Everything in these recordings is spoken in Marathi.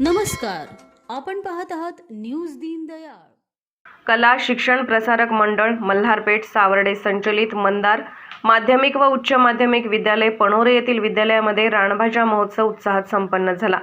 नमस्कार आपण पाहत आहात न्यूज दीनदयाळ कला शिक्षण प्रसारक मंडळ मल्हारपेठ सावर्डे संचलित मंदार माध्यमिक व उच्च माध्यमिक विद्यालय पणोरे येथील विद्यालयामध्ये रानभाज्या महोत्सव उत्साहात संपन्न झाला.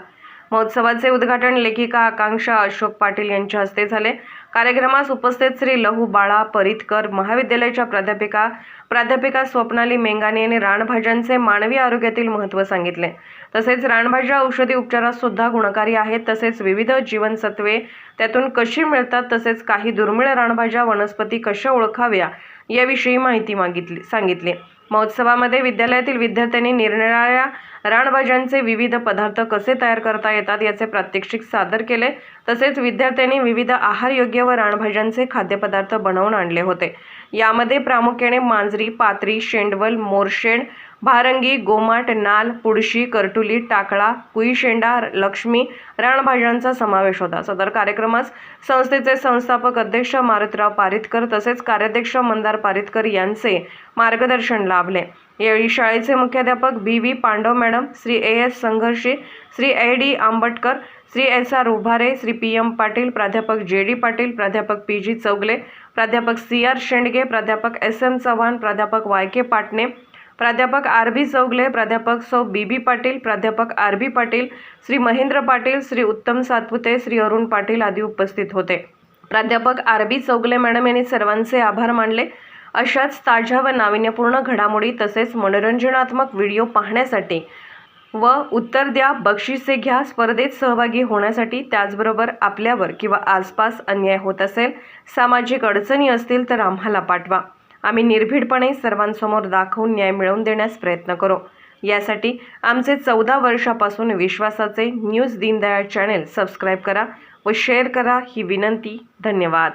महोत्सवाचे उद्घाटन लेखिका आकांक्षा अशोक पाटील यांच्या हस्ते झाले. कार्यक्रमास उपस्थित श्री लहू बाळा परितकर महाविद्यालयाच्या प्राध्यापिका प्राध्यापिका स्वप्नाली मेंगाने यांनी रानभाज्यांचे मानवी आरोग्यातील महत्त्व सांगितले. तसेच रानभाज्या औषधी उपचारात सुद्धा गुणकारी आहेत. तसेच विविध जीवनसत्वे त्यातून कशी मिळतात? तसेच काही दुर्मिळ रानभाज्या वनस्पती कशा ओळखाव्या? याविषयी माहिती मागितली सांगितली. महोत्सवामध्ये विद्यालयातील विद्यार्थ्यांनी निरनिराळ्या रानभाज्यांचे विविध पदार्थ कसे तयार करता येतात याचे प्रात्यक्षिक सादर केले. तसेच विद्यार्थ्यांनी विविध आहारयोग्य व रानभाज्यांचे खाद्यपदार्थ बनवून आणले होते. यामध्ये प्रामुख्याने मांजरी पात्री शेंडवल मोरशेण भारंगी गोमाट नाल पुडशी करटुली टाकळा कुईशेंडा लक्ष्मी रानभाज्यांचा समावेश होता. सदर कार्यक्रमास संस्थेचे संस्थापक अध्यक्ष मारुतराव पारितकर तसेच कार्याध्यक्ष मंदार पारितकर यांचे मार्गदर्शन लाभले. यावेळी शाळेचे मुख्याध्यापक B V Pandav madam Shri A S Sangharshe Shri A D Ambatkar Shri S R Ubhare Shri P M Patil प्राध्यापक जे डी पाटील प्राध्यापक पी जी चौगले प्राध्यापक सी आर शेंडगे प्राध्यापक एस एम चव्हाण प्राध्यापक वाय के पाटणे प्राध्यापक आर बी चौगले प्राध्यापक सौ बी बी पाटील प्राध्यापक आर बी पाटील श्री महेंद्र पाटील श्री उत्तम सातपुते श्री अरुण पाटील आदी उपस्थित होते. प्राध्यापक आर बी चौगले मॅडम यांनी सर्वांचे आभार मानले. अशाच ताज्या व नाविन्यपूर्ण घडामोडी तसेच मनोरंजनात्मक व्हिडिओ पाहण्यासाठी व उत्तर द्या बक्षिसे घ्या स्पर्धेत सहभागी होण्यासाठी त्याचबरोबर आपल्यावर किंवा आसपास अन्याय होत असेल सामाजिक अडचणी असतील तर आम्हाला पाठवा. आम्ही निर्भीडपणे सर्वांसमोर दाखवून न्याय मिळवून देण्यास प्रयत्न करू. यासाठी आमचे चौदा वर्षापासून विश्वासाचे न्यूज दीनदयाळ चॅनेल सबस्क्राईब करा व शेअर करा ही विनंती. धन्यवाद.